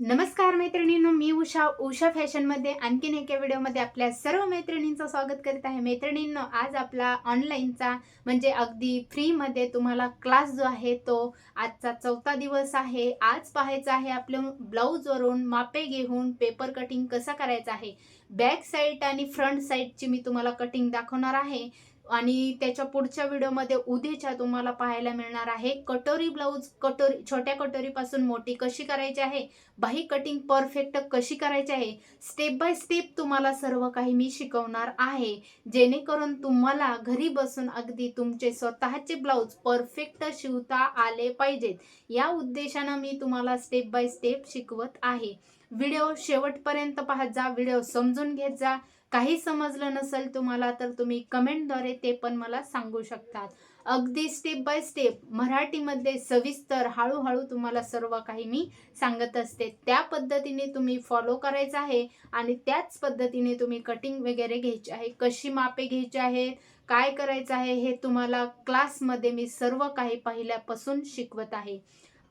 नमस्कार मैत्रिणींनो मी उषा उषा फॅशनमध्ये आणखीन एका व्हिडिओमध्ये आपल्या सर्व मैत्रिणींचं स्वागत करीत आहे. मैत्रिणींनो आज आपला ऑनलाईनचा म्हणजे अगदी फ्रीमध्ये तुम्हाला क्लास जो आहे तो आजचा चौथा दिवस आहे. आज पाहायचा आहे आपलं ब्लाऊजवरून मापे घेऊन पेपर कटिंग कसं करायचं आहे. बॅक साईड आणि फ्रंट साईडची मी तुम्हाला कटिंग दाखवणार आहे. आणि त्याच्या पुढच्या व्हिडिओमध्ये उद्याच्या तुम्हाला पाहायला मिळणार आहे. कटोरी ब्लाऊज कटोरी छोट्या कटोरीपासून मोठी कशी करायची आहे? बाही कटिंग परफेक्ट कशी करायची आहे? स्टेप बाय स्टेप तुम्हाला सर्व काही मी शिकवणार आहे. जेणेकरून तुम्हाला घरी बसून अगदी तुमचे स्वतःचे ब्लाऊज परफेक्ट शिवता आले पाहिजेत. या उद्देशानं मी तुम्हाला स्टेप बाय स्टेप शिकवत आहे. व्हिडिओ शेवटपर्यंत पाहत जा. व्हिडिओ समजून घेत जा. काही समजलं नसेल तुम्हाला तर तुम्ही कमेंटद्वारे ते पण मला सांगू शकतात. अगदी स्टेप बाय स्टेप मराठीमध्ये सविस्तर हळूहळू तुम्हाला सर्व काही मी सांगत असते. त्या पद्धतीने तुम्ही फॉलो करायचं आहे आणि त्याच पद्धतीने तुम्ही कटिंग वगैरे घ्यायची आहे. कशी मापे घ्यायची आहे काय करायचं आहे हे तुम्हाला क्लासमध्ये मी सर्व काही पहिल्यापासून शिकवत आहे.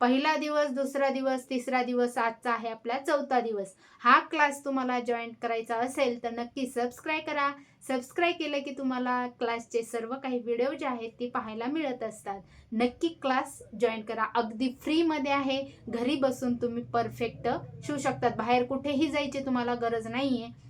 पहिला दिवस दुसरा दिवस तिसरा दिवस आजचा आहे आपला चौथा दिवस. हा क्लास तुम्हाला जॉईन करायचा असेल तर नक्की सबस्क्राईब करा. सबस्क्राईब केलं की तुम्हाला क्लासचे सर्व काही व्हिडिओ जे आहेत ते पाहायला मिळत असतात. नक्की क्लास जॉईन करा. अगदी फ्रीमध्ये आहे. घरी बसून तुम्ही परफेक्ट शिवू शकतात. बाहेर कुठेही जायची तुम्हाला गरज नाही आहे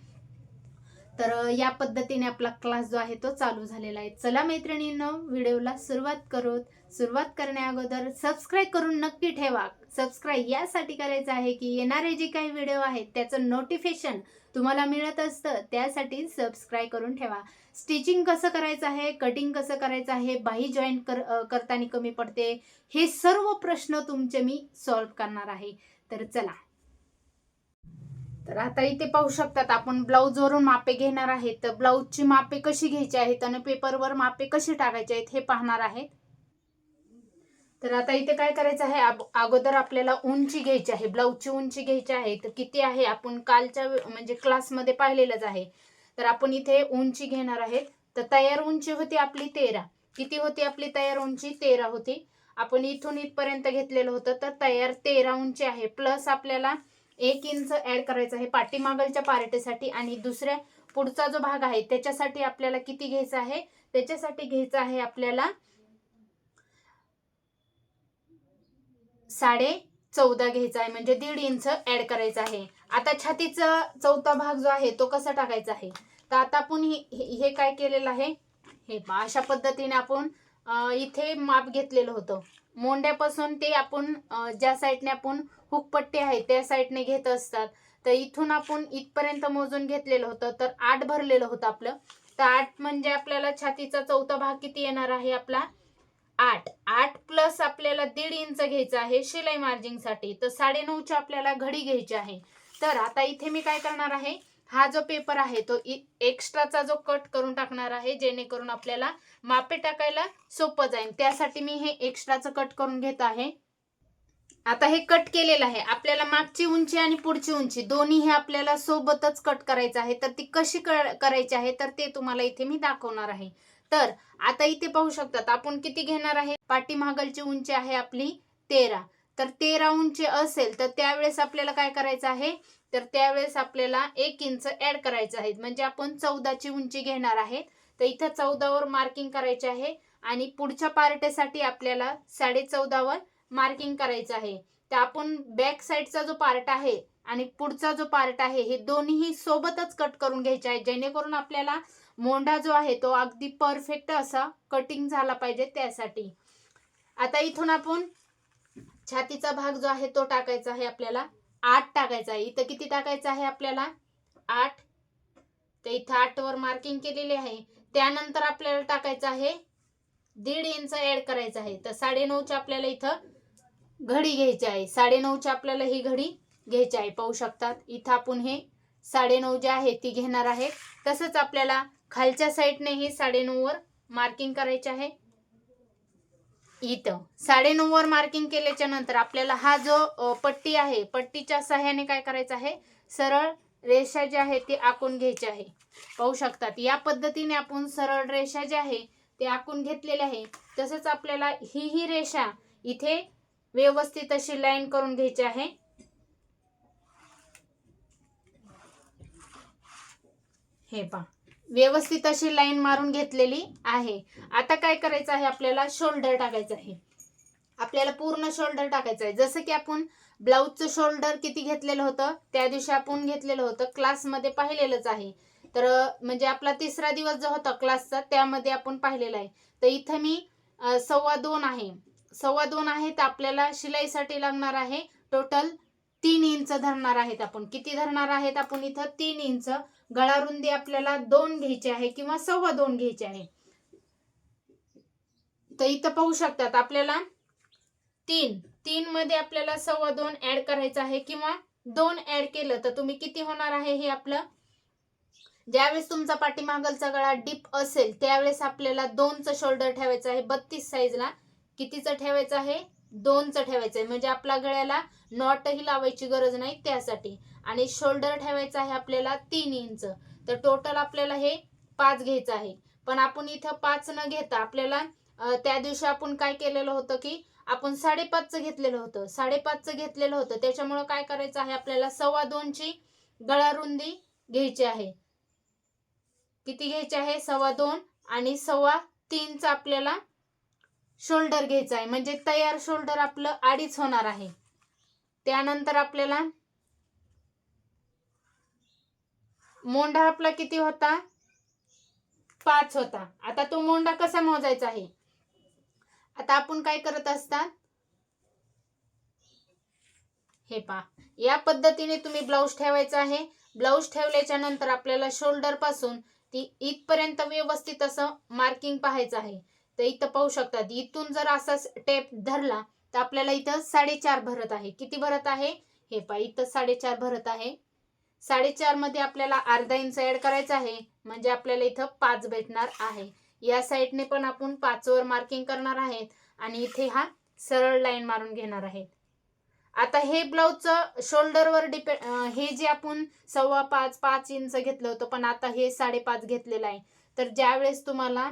तर या पद्धतीने आपला क्लास जो आहे तो चालू झालेला आहे. चला मैत्रिणींनो व्हिडिओला सुरुवात करूत. सुरुवात करण्याअगोदर सबस्क्राईब करून नक्की ठेवा. सबस्क्राईब यासाठी करायचं आहे की येणारे जे काही व्हिडिओ आहेत त्याचं नोटिफिकेशन तुम्हाला मिळत असतं त्यासाठी सबस्क्राईब करून ठेवा. स्टिचिंग कसं करायचं आहे कटिंग कसं करायचं आहे बाही जॉईन कर करताना कमी पडते हे सर्व प्रश्न तुमचे मी सॉल्व्ह करणार आहे. तर चला. तर आता इथे पाहू शकतात आपण ब्लाऊजवरून मापे घेणार आहेत. तर ब्लाऊजची मापे कशी घ्यायची आहेत आणि पेपरवर मापे कशी टाकायचे आहेत हे पाहणार आहेत. तर आता इथे काय करायचं आहे? अगोदर आपल्याला उंची घ्यायची आहे. ब्लाऊजची उंची घ्यायची आहे. तर किती आहे? आपण कालच्या म्हणजे क्लासमध्ये पाहिलेलंच आहे. तर आपण इथे उंची घेणार आहेत तर तयार उंची होती आपली तेरा. किती होती आपली तयार उंची तेरा होती. आपण इथून इथपर्यंत घेतलेलं होतं. तर तयार तेरा उंची आहे. प्लस आपल्याला एक इंच ऍड करायचं आहे पाठीमागलच्या पार्टीसाठी आणि दुसऱ्या पुढचा जो भाग आहे त्याच्यासाठी आपल्याला किती घ्यायचा आहे? त्याच्यासाठी घ्यायचं आहे आपल्याला साडे चौदा घ्यायचा आहे म्हणजे दीड इंच ऍड करायचं आहे. आता छातीचा चौथा भाग जो आहे तो कसा टाकायचा आहे? तर आता आपण हे हे- काय केलेलं आहे? हे अशा पद्धतीने आपण इथे माप घेतलेलं होतं. मोंड्यापासून ते आपण ज्या साईडने आपण हुकपट्टी आहे त्या साईडने घेत असतात. तर इथून आपण इथपर्यंत मोजून घेतलेलं होतं तर आठ भरलेलं होतं आपलं. तर आठ म्हणजे आपल्याला छातीचा चौथा भाग किती येणार आहे आपला? आठ. आठ प्लस आपल्याला दीड इंच घ्यायचं आहे शिलाई मार्जिंगसाठी तर साडेनऊची आपल्याला घडी घ्यायची आहे. तर आता इथे मी काय करणार आहे? हा जो पेपर आहे तो एक्स्ट्राचा जो कट करून टाकणार आहे जेणेकरून आपल्याला मापे टाकायला सोपं जाईल. त्यासाठी मी हे एक्स्ट्राचं कट करून घेत आहे. आता हे कट केलेलं आहे. आपल्याला मागची उंची आणि पुढची उंची दोन्ही हे आपल्याला सोबतच कट करायचं आहे. तर ती कशी करायची आहे? तर ते तुम्हाला इथे मी दाखवणार आहे. तर आता इथे पाहू शकतात आपण किती घेणार आहे? पाठीमागलची उंची आहे आपली तेरा. तर तेरा उंची असेल तर त्यावेळेस आपल्याला काय करायचं आहे? तर त्यावेळेस आपल्याला एक इंच ऍड करायचं आहे. म्हणजे आपण चौदाची उंची घेणार आहेत तर इथं चौदावर मार्किंग करायचे आहे आणि पुढच्या पार्टीसाठी आपल्याला साडे चौदावर मार्किंग करायचं आहे. तर आपण बॅक साईडचा जो पार्ट आहे आणि पुढचा जो पार्ट आहे हे दोन्हीही सोबतच कट करून घ्यायचे आहे. जेणेकरून आपल्याला मोंढा जो आहे तो अगदी परफेक्ट असा कटिंग झाला पाहिजे त्यासाठी. आता इथून आपण छातीचा भाग जो आहे तो टाकायचा आहे आपल्याला. आठ टाकायचा आहे. इथं किती टाकायचं आहे आपल्याला? आठ. तर इथं आठ वर मार्किंग केलेली आहे. त्यानंतर आपल्याला टाकायचं आहे दीड इंच ऍड करायचं आहे. तर साडेनऊची आपल्याला इथं घडी घ्यायची आहे. साडेनऊची आपल्याला ही घडी घ्यायची आहे. पाहू शकतात. इथं आपण हे साडेनऊ जे आहे ती घेणार आहे. तसंच आपल्याला खालच्या साईडनेही साडेनऊवर मार्किंग करायचे आहे. इथं. साडेनऊवर मार्किंग केल्याच्यानंतर आपल्याला हा जो पट्टी आहे पट्टीच्या सहाय्याने काय करायचं आहे? सरळ रेषा जी आहे ती आखून घ्यायची आहे. पाहू शकतात. या पद्धतीने आपण सरळ रेषा जी आहे ते आखून घेतलेले आहे. तसेच आपल्याला ही ही रेषा इथे व्यवस्थित अशी लाईन करून घ्यायची आहे. हे पहा. व्यवस्थित अशी लाईन मारून घेतलेली आहे. आता काय करायचं आहे आपल्याला? शोल्डर टाकायचं आहे. आपल्याला पूर्ण शोल्डर टाकायचं आहे. जसं की आपण ब्लाऊजचं शोल्डर किती घेतलेलं होतं? त्या दिवशी आपण घेतलेलं होतं. क्लासमध्ये पाहिलेलंच आहे. तर म्हणजे आपला तिसरा दिवस जो होता क्लासचा त्यामध्ये आपण पाहिलेला आहे. तर इथं मी सव्वा दोन आहे. सव्वा दोन आहे तर आपल्याला शिलाईसाठी लागणार आहे. टोटल तीन इंच धरणार आहेत आपण. किती धरणार आहेत आपण इथं? तीन इंच गळा रुंदी आपल्याला दोन घ्यायची आहे किंवा सव्वा दोन घ्यायची आहे. तर इथं पाहू शकतात आपल्याला तीन. तीन मध्ये आपल्याला सव्वा दोन ऍड करायचं आहे किंवा दोन ऍड केलं तर तुम्ही किती होणार आहे हे आपलं? ज्यावेळेस तुमचा पाठीमागलचा गळा डीप असेल त्यावेळेस आपल्याला दोनचं शोल्डर ठेवायचं आहे. बत्तीस साईजला कितीचं ठेवायचं आहे? दोनचं ठेवायचं आहे म्हणजे आपल्या गळ्याला नॉटही लावायची गरज नाही त्यासाठी. आणि शोल्डर ठेवायचं आहे आपल्याला तीन इंच. तर टोटल आपल्याला हे पाच घ्यायचं आहे. पण आपण इथं पाच न घेता आपल्याला त्या दिवशी आपण काय केलेलं होतं की आपण साडेपाचचं घेतलेलं होतं. साडेपाचचं घेतलेलं होतं. त्याच्यामुळं काय करायचं आहे आपल्याला सव्वा दोनची गळा रुंदी घ्यायची आहे. किती घ्यायची आहे? सव्वा दोन आणि सव्वा तीनचं आपल्याला शोल्डर घ्यायचा आहे. म्हणजे तयार शोल्डर आपलं अडीच होणार आहे. त्यानंतर आपल्याला मोंढा आपला किती होता? पाच होता. आता तो मोंढा कसा मोजायचा आहे? आता आपण काय करत असतात? हे पा या पद्धतीने तुम्ही ब्लाऊज ठेवायचा आहे. ब्लाऊज ठेवल्याच्या नंतर आपल्याला शोल्डरपासून ती इथपर्यंत व्यवस्थित असं मार्किंग पाहायचं आहे. तर इथं पाहू शकतात इथून जर असा टेप धरला तर आपल्याला इथं साडेचार भरत आहे. किती भरत आहे? हे पा इथं साडेचार भरत आहे. साडेचारमध्ये आपल्याला अर्धा इंच ऍड करायचं आहे म्हणजे आपल्याला इथं पाच भेटणार आहे. या साईडने पण आपण पाचवर मार्किंग करणार आहेत आणि इथे हा सरळ लाईन मारून घेणार आहेत. आता हे ब्लाऊजचं शोल्डरवर डिपेंड हे जे आपण सव्वा पाच पाच इंच घेतलं होतं पण आता हे साडेपाच घेतलेलं आहे. तर ज्यावेळेस तुम्हाला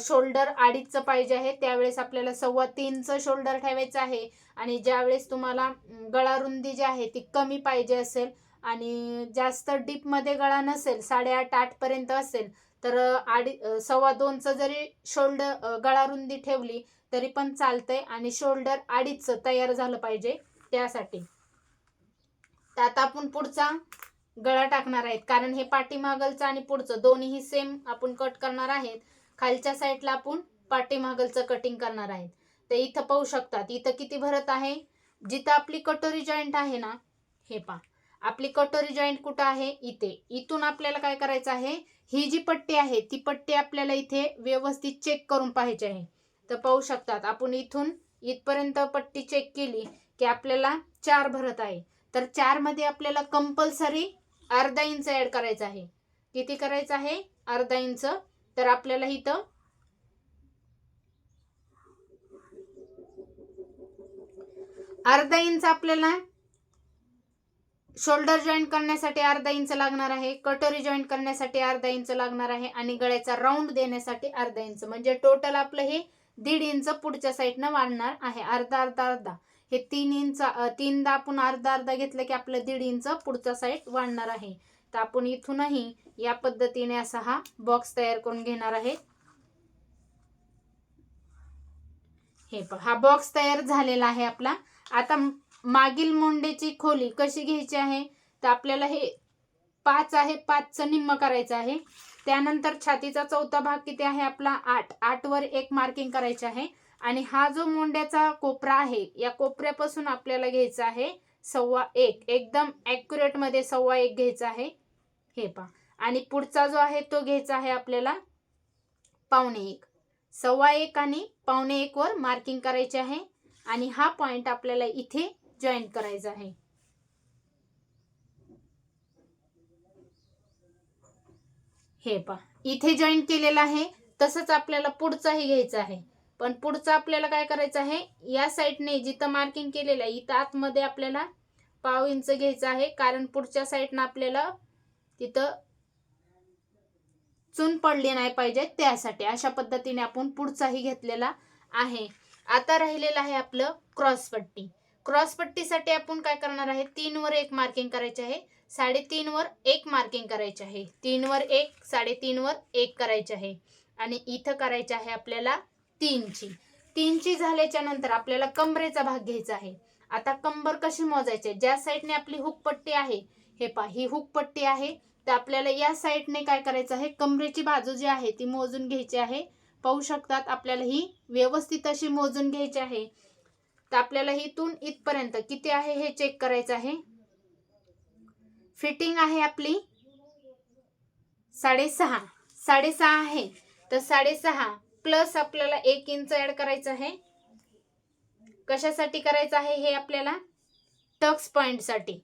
शोल्डर अडीचचं पाहिजे आहे त्यावेळेस आपल्याला सव्वा तीनचं शोल्डर ठेवायचं आहे आणि ज्यावेळेस तुम्हाला गळा रुंदी जी आहे ती कमी पाहिजे असेल आणि जास्त डीपमध्ये गळा नसेल साडेआठ आठपर्यंत असेल तर आडी सव्वा दोनचं जरी शोल्डर गळा रुंदी ठेवली तरी पण चालतंय आणि शोल्डर अडीचचं तयार झालं पाहिजे त्यासाठी. तर आता आपण पुढचा गळा टाकणार आहेत कारण हे पाठीमागलचं आणि पुढचं दोन्हीही सेम आपण कट करणार आहेत. खालच्या साईडला आपण पाठीमागलचं कटिंग करणार आहेत. तर इथं पाहू शकतात इथं किती भरत आहे? जिथं आपली कटोरी जॉईंट आहे ना हे पा आपली कटोरी जॉईंट कुठं आहे? इथे. इथून आपल्याला काय करायचं आहे? ही जी पट्टी आहे ती पट्टी आपल्याला इथे व्यवस्थित चेक करून पाहायची आहे. तर पाहू शकतात आपण इथून इथपर्यंत पट्टी चेक केली की आपल्याला चार भरत आहे. तर चारमध्ये आपल्याला कंपल्सरी अर्धा इंच ऍड करायचं आहे. किती करायचं आहे? अर्धा इंच तर आपल्याला इथं अर्धा इंच आपल्याला शोल्डर जॉईंट करण्यासाठी अर्धा इंच लागणार आहे कटोरी जॉईंट करण्यासाठी अर्धा इंच लागणार आहे आणि गळ्याचा राऊंड देण्यासाठी अर्धा इंच. म्हणजे टोटल आपलं हे दीड इंच पुढच्या साईडनं वाढणार आहे. अर्धा अर्धा अर्धा. हे तीन इंच तीनदा आपण अर्धा अर्धा घेतलं की आपलं दीड इंच पुढचा साईड वाढणार आहे. तर आपण इथूनही या पद्धतीने असा हा बॉक्स तयार करून घेणार आहे. हे पहा हा बॉक्स तयार झालेला आहे आपला. आता मागील मोंडेची खोली कशी घ्यायची आहे? तर आपल्याला हे पाच आहे पाचचं निम्म करायचं आहे. त्यानंतर छातीचा चौथा भाग किती आहे आपला? आठ. आठ वर एक मार्किंग करायचे आहे. आणि हा जो मोंड्याचा कोपरा आहे या कोपऱ्यापासून आपल्याला घ्यायचा आहे सव्वा एक. एकदम ॲक्युरेटमध्ये सव्वा एक घ्यायचा आहे. हे पहा. आणि पुढचा जो आहे तो घ्यायचा आहे आपल्याला पावणे एक. सव्वा एक आणि पावणे एक वर मार्किंग करायचे आहे आणि हा पॉइंट आपल्याला इथे जॉईन करायचा आहे. हे पा इथे जॉईन केलेलं आहे तसंच आपल्याला पुढचाही घ्यायचा आहे. पण पुढचं आपल्याला काय करायचं आहे या साईडने जिथं मार्किंग केलेलं आहे इथं आतमध्ये आपल्याला पाव इंच घ्यायचं आहे कारण पुढच्या साईडनं आपल्याला तिथं चून पडली नाही पाहिजे त्यासाठी. अशा पद्धतीने आपण पुढचाही घेतलेला आहे. आता राहिलेलं आहे आपलं क्रॉसपट्टी क्रॉसपट्टीसाठी आपण काय करणार आहे? तीनवर एक मार्किंग करायचे आहे. साडेतीनवर एक मार्किंग करायचे आहे. तीनवर एक साडेतीनवर एक करायचे आहे. आणि इथं करायचे आहे आपल्याला तीनची. तीनची झाल्याच्यानंतर आपल्याला कमरेचा भाग घ्यायचा आहे. आता कंबर कशी मोजायची ज्या साईडने आपली हुकपट्टी आहे हे पा ही हुकपट्टी आहे. तर आपल्याला या साईडने काय करायचं आहे? कमरेची बाजू जी आहे ती मोजून घ्यायची आहे. पाहू शकतात आपल्याला ही व्यवस्थित अशी मोजून घ्यायची आहे. तर आपल्याला इथून इथपर्यंत किती आहे हे चेक करायचं आहे. फिटिंग आहे आपली साडेसहा. साडेसहा आहे. तर साडेसहा प्लस आपल्याला एक इंच ऍड करायचं आहे. कशासाठी करायचं आहे हे आपल्याला टक्स पॉइंटसाठी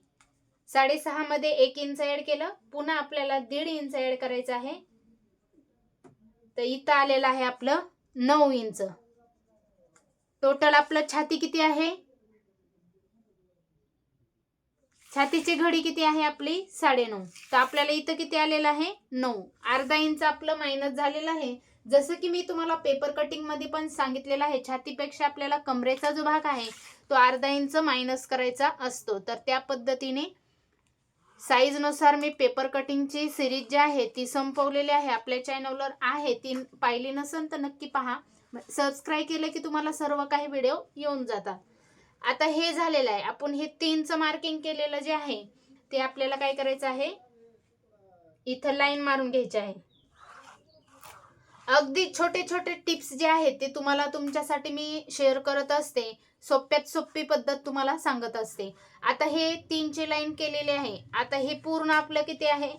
साडेसहा मध्ये एक इंच ऍड केलं. पुन्हा आपल्याला दीड इंच ऍड करायचं आहे. तर इथं आलेलं आहे आपलं नऊ इंच टोटल आपलं छाती किती आहे? छातीची घडी किती आहे आपली? साडेनऊ. तर आपल्याला इथं किती आलेलं आहे? नऊ. अर्धा इंच आपलं मायनस झालेलं आहे. जसं की मी तुम्हाला पेपर कटिंगमध्ये पण सांगितलेलं आहे छातीपेक्षा आपल्याला कमरेचा जो भाग आहे तो अर्धा इंच मायनस करायचा असतो. तर त्या पद्धतीने साईजनुसार मी पेपर कटिंगची सिरीज जी आहे ती संपवलेली आहे. आपल्या चॅनलवर आहे ती पाहिली नसेल तर नक्की पहा. सबस्क्राईब केलं की तुम्हाला सर्व काही व्हिडिओ येऊन जातात. आता हे झालेलं आहे. आपण हे तीनचं मार्किंग केलेलं जे आहे ते आपल्याला काय करायचं आहे? इथं लाईन मारून घ्यायची आहे. अगदी छोटे छोटे टिप्स जे आहेत ते तुम्हाला तुमच्यासाठी मी शेअर करत असते. सोप्यात सोपी पद्धत तुम्हाला सांगत असते. आता हे तीनचे लाईन केलेले आहे. आता हे पूर्ण आपलं किती आहे?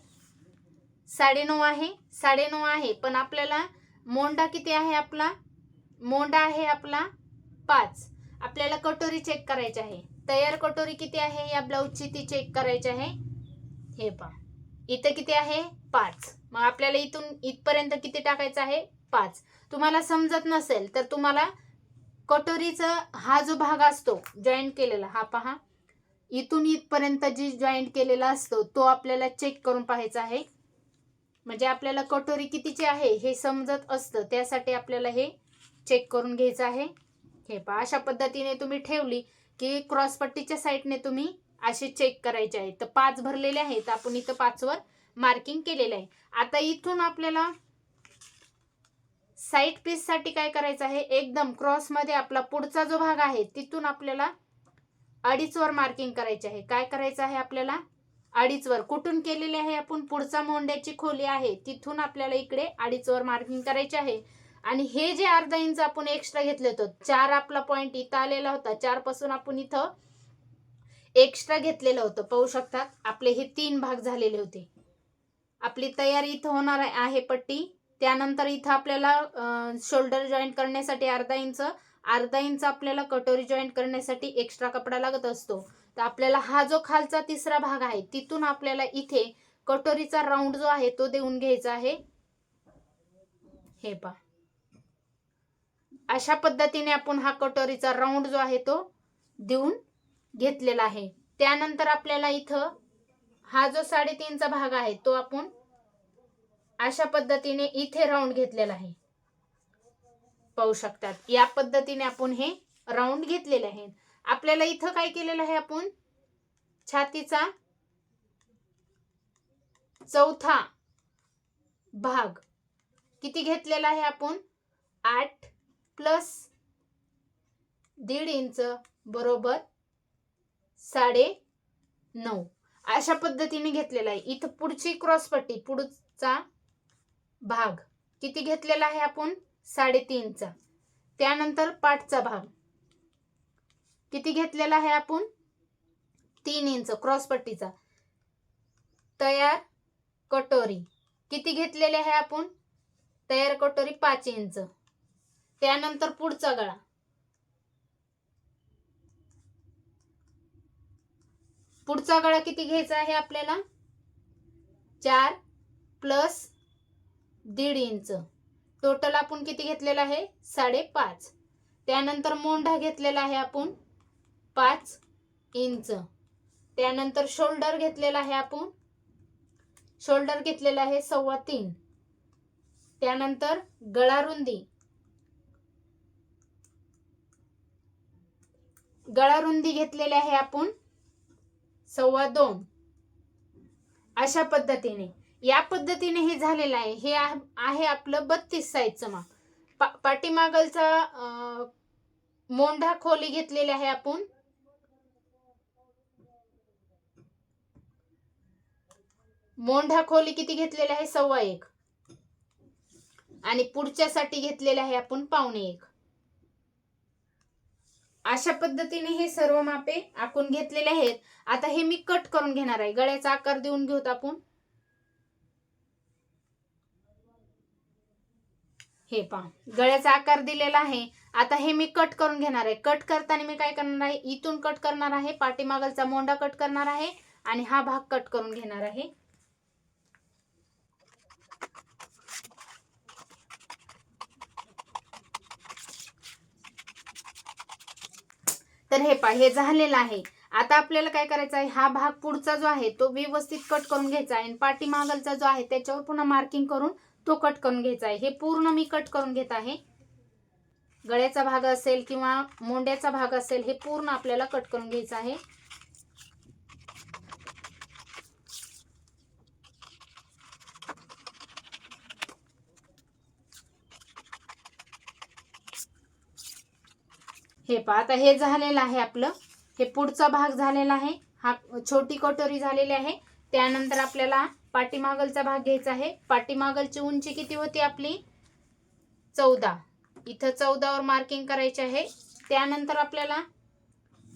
साडेनऊ आहे. साडेनऊ आहे. पण आपल्याला मोंडा किती आहे आपला? मोंडा आहे आपला पाच. आपल्याला कटोरी चेक करायची आहे. तयार कटोरी किती आहे? या ब्लाऊजची ती चेक करायची आहे. हे पहा. इथं किती आहे? पाच. मग आपल्याला इथून इथपर्यंत किती टाकायचं आहे? पाच. तुम्हाला समजत नसेल तर तुम्हाला कटोरीचा हा जो भाग असतो जॉईंट केलेला हा पहा. इथून इथपर्यंत जी जॉईंट केलेला असतो तो आपल्याला चेक करून पाहायचा आहे. म्हणजे आपल्याला कटोरी कितीची आहे हे समजत असतं. त्यासाठी आपल्याला हे चेक करून घ्यायचं आहे. हे पहा अशा पद्धतीने तुम्ही ठेवली की क्रॉसपट्टीच्या साईडने तुम्ही असे चेक करायचे आहे. तर पाच भरलेले आहेत आपण इथं पाचवर मार्किंग केलेलं आहे. आता इथून आपल्याला साईड पीससाठी काय करायचं आहे? एकदम क्रॉसमध्ये आपला पुढचा जो भाग आहे तिथून आपल्याला अडीच वर मार्किंग करायचे आहे. काय करायचं आहे आपल्याला? अडीच वर. कुठून केलेले आहे आपण? पुढचा मोंड्याची खोली आहे. तिथून आपल्याला इकडे अडीच वर मार्किंग करायचे आहे. आणि हे जे अर्धा इंच आपण एक्स्ट्रा घेतले होतो चार आपला पॉइंट इथं आलेला होता. चारपासून आपण इथं एक्स्ट्रा घेतलेलं होतं. पाहू शकतात? आपले हे तीन भाग झालेले होते. आपली तयारी इथं होणार आहे पट्टी. त्यानंतर इथं आपल्याला शोल्डर जॉईंट करण्यासाठी अर्धा इंच अर्धा इंच आपल्याला कटोरी जॉईंट करण्यासाठी एक्स्ट्रा कपडा लागत असतो. तर आपल्याला हा जो खालचा तिसरा भाग आहे तिथून आपल्याला इथे कटोरीचा राऊंड जो आहे तो देऊन घ्यायचा आहे. हे पा अशा पद्धतीने आपण हा कटोरीचा राऊंड जो आहे तो देऊन घेतलेला आहे. त्यानंतर आपल्याला इथं हा जो साडेतीनचा भाग आहे तो आपण अशा पद्धतीने इथे राऊंड घेतलेला आहे. पाहू शकतात. या पद्धतीने आपण हे राऊंड घेतलेले आहे. आपल्याला इथं काय केलेलं आहे आपण? छातीचा चौथा भाग किती घेतलेला आहे आपण? आठ प्लस दीड इंच बरोबर साडे नऊ. अशा पद्धतीने घेतलेला आहे. इथं पुढची क्रॉसपट्टी पुढचा भाग. किती घेतलेला आहे आपण? साडेतीनचा. त्यानंतर पाठचा भाग. किती घेतलेला आहे आपण? तीन इंच क्रॉसपट्टीचा तयार कटोरी. किती घेतलेले आहे आपण? तयार कटोरी पाच इंच. त्यानंतर पुढचा गळा. पुढचा गळा किती घ्यायचा आहे आपल्याला? चार प्लस दीड इंच. टोटल आपण किती घेतलेला आहे? साडेपाच. त्यानंतर मोंढा घेतलेला आहे आपण पाच इंच. त्यानंतर शोल्डर घेतलेला आहे आपण शोल्डर घेतलेला आहे सव्वा तीन. त्यानंतर गळारुंदी गळारुंदी घेतलेली आहे आपण सव्वा दोन. अशा पद्धतीने. या पद्धतीने हे झालेलं आहे. हे आहे आपलं बत्तीस साईजचं माप. पा पाठीमागलचा मोंढा खोली घेतलेली आहे आपण. मोंढा खोली किती घेतलेली आहे? सव्वा एक. आणि पुढच्यासाठी घेतलेले आहे आपण पावणे एक. अशा पद्धतीने हे सर्व मापे आपण घेतलेले आहेत. आता हे मी कट करून घेणार आहे. गळ्याचा आकार देऊन घेऊत आपण. हे पहा गळ्याचा आकार दिलेला आहे. आता हे मी कट करून घेणार आहे. कट करताना मी काय करणार आहे? इथून कट करणार आहे पाठीमागलचा मोंडा कट करणार आहे आणि हा भाग कट करून घेणार आहे. तर हे पहा हे झालेलं आहे. आता आपल्याला काय करायचं आहे? हा भाग पुढचा जो आहे तो व्यवस्थित कट करून घ्यायचा आहे आणि पाठीमागलचा जो आहे त्याच्यावर पुन्हा मार्किंग करून तो कट करून घ्यायचा आहे. हे पूर्ण मी कट करून घेत आहे. गळ्याचा भाग असेल किंवा मोंड्याचा भाग असेल हे पूर्ण आपल्याला कट करून घ्यायचं आहे. हे पहा आता हे झालेलं आहे आपलं. हे पुढचा भाग झालेला आहे. हा छोटी कटोरी झालेली आहे. त्यानंतर आपल्याला पाठीमागलचा भाग घ्यायचा आहे. पाठीमागलची उंची किती होती आपली? चौदा. इथं चौदावर मार्किंग करायची आहे. त्यानंतर आपल्याला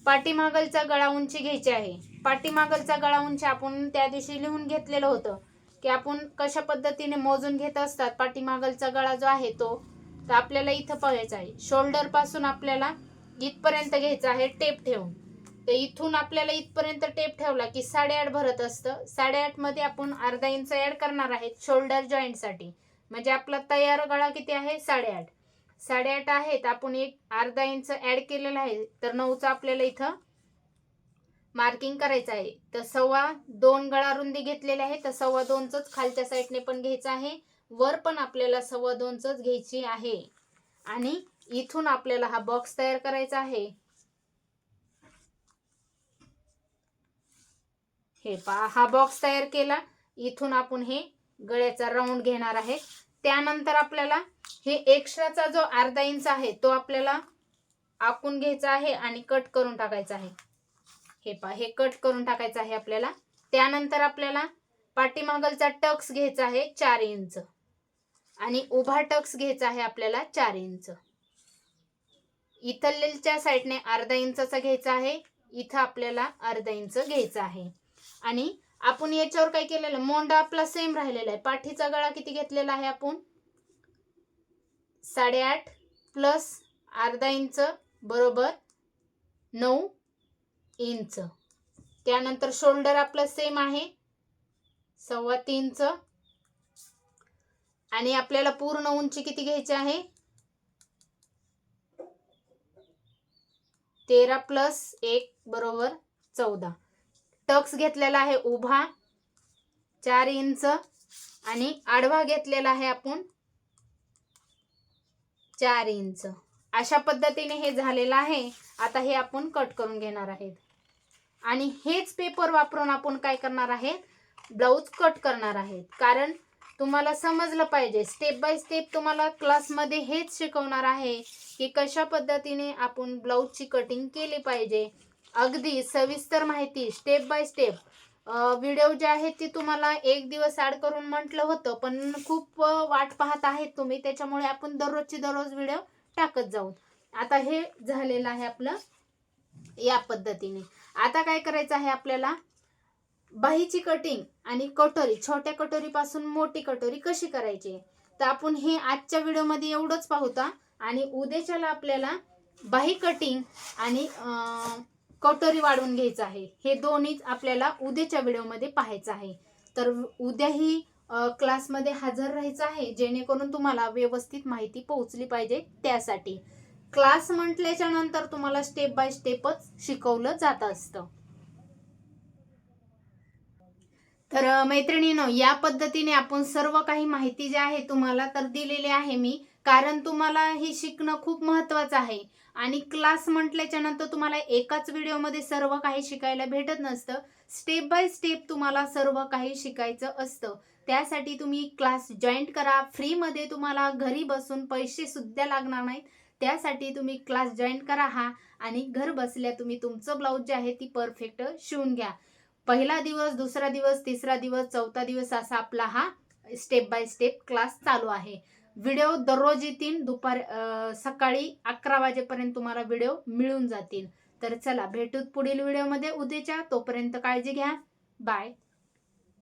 पाठीमागलचा गळा उंची घ्यायची आहे. पाठीमागलचा गळा उंची आपण त्या दिवशी लिहून घेतलेलं होतं की आपण कशा पद्धतीने मोजून घेत असतात. पाठीमागलचा गळा जो आहे तो तर आपल्याला इथं पाहायचा आहे. शोल्डरपासून आपल्याला इथपर्यंत घ्यायचा आहे. टेप ठेवून. तर इथून आपल्याला इथपर्यंत टेप ठेवला की साडेआठ भरत असतं. साडेआठमध्ये आपण अर्धा इंच ऍड करणार आहेत शोल्डर जॉईंटसाठी. म्हणजे आपला तयार गळा किती आहे? साडेआठ. साडेआठ आहेत आपण एक अर्धा इंच ऍड केलेला आहे. तर नऊचा आपल्याला इथं मार्किंग करायचं आहे. तर सव्वा दोन गळा रुंदी घेतलेली आहे. तर सव्वा दोनच खालच्या साईडने पण घ्यायचं आहे. वर पण आपल्याला सव्वा दोनच घ्यायची आहे. आणि इथून आपल्याला हा बॉक्स तयार करायचा आहे. हे पहा हा बॉक्स तयार केला. इथून आपण हे गळ्याचा राऊंड घेणार आहे. त्यानंतर आपल्याला हे एक्स्ट्राचा जो अर्धा इंच आहे तो आपल्याला आखून घ्यायचा आहे आणि कट करून टाकायचा आहे. हे पहा हे कट करून टाकायचं आहे आपल्याला. त्यानंतर आपल्याला पाठीमागलचा टक्स घ्यायचा आहे चार इंच आणि उभा टक्स घ्यायचा आहे आपल्याला चार इंच इथलच्या साईडने अर्धा इंचाचा घ्यायचा आहे. इथं आपल्याला अर्धा इंच घ्यायचा आहे. आणि आपण याच्यावर काय केलेलं? मोंडा आपला सेम राहिलेला आहे. पाठीचा गळा किती घेतलेला आहे आपण? साडेआठ प्लस अर्धा इंच बरोबर नऊ इंच. त्यानंतर शोल्डर आपलं सेम आहे. सव्वा तीनच. आणि आपल्याला पूर्ण उंची किती घ्यायची आहे? तेरा प्लस एक बरोबर चौदा. टक्स घेतलेला आहे उभा चार इंच आणि आडवा घेतलेला आहे आपण चार इंच. अशा पद्धतीने हे झालेलं आहे. आता हे आपण कट करून घेणार आहेत. आणि हेच पेपर वापरून आपण काय करणार आहे ब्लाऊज कट करणार आहेत. कारण तुम्हाला समजलं पाहिजे स्टेप बाय स्टेप तुम्हाला क्लासमध्ये हेच शिकवणार आहे की कशा पद्धतीने आपण ब्लाऊजची कटिंग केली पाहिजे. अगदी सविस्तर माहिती स्टेप बाय स्टेप व्हिडिओ जे आहेत ती तुम्हाला एक दिवस ॲड करून म्हटलं होतं पण खूप वाट पाहत आहेत तुम्ही त्याच्यामुळे आपण दररोजची दररोज व्हिडिओ टाकत जाऊ. आता हे झालेलं आहे आपलं या पद्धतीने. आता काय करायचं आहे आपल्याला? बाहीची कटिंग आणि कटोरी छोट्या कटोरीपासून मोठी कटोरी कशी करायची? तर आपण हे आजच्या व्हिडिओमध्ये एवढंच पाहूता आणि उद्याच्याला आपल्याला बाही कटिंग आणि कटोरी वाढवून घ्यायचं आहे. हे दोन्हीच आपल्याला उद्याच्या व्हिडिओमध्ये पाहायचं आहे. तर उद्याही क्लासमध्ये हजर राहायचं आहे जेणेकरून तुम्हाला व्यवस्थित माहिती पोहोचली पाहिजे त्यासाठी. क्लास म्हटल्याच्या नंतर तुम्हाला स्टेप बाय स्टेपच शिकवलं जात असतं. तर अ, मैत्रिणीनो या पद्धतीने आपण सर्व काही माहिती जी आहे तुम्हाला तर दिलेली आहे मी. कारण तुम्हाला हे शिकणं खूप महत्त्वाचं आहे. आणि क्लास म्हटल्याच्या नंतर तुम्हाला एकाच व्हिडिओमध्ये सर्व काही शिकायला भेटत नसतं. स्टेप बाय स्टेप तुम्हाला सर्व काही शिकायचं असतं. त्यासाठी तुम्ही क्लास जॉईंट करा. फ्रीमध्ये तुम्हाला घरी बसून पैसे सुद्धा लागणार नाहीत. त्यासाठी तुम्ही क्लास जॉईन करा हा. आणि घर बसल्या तुम्ही तुमचं ब्लाऊज जे आहे ती परफेक्ट शिवून घ्या. पहिला दिवस दुसरा दिवस तिसरा दिवस चौथा दिवस असा आपला हा स्टेप बाय स्टेप क्लास चालू आहे. व्हिडिओ दररोज येतील. दुपार सकाळी अकरा वाजेपर्यंत तुम्हाला व्हिडिओ मिळून जातील. तर चला भेटूत पुढील व्हिडिओमध्ये. उद्याच्या तोपर्यंत काळजी घ्या. बाय.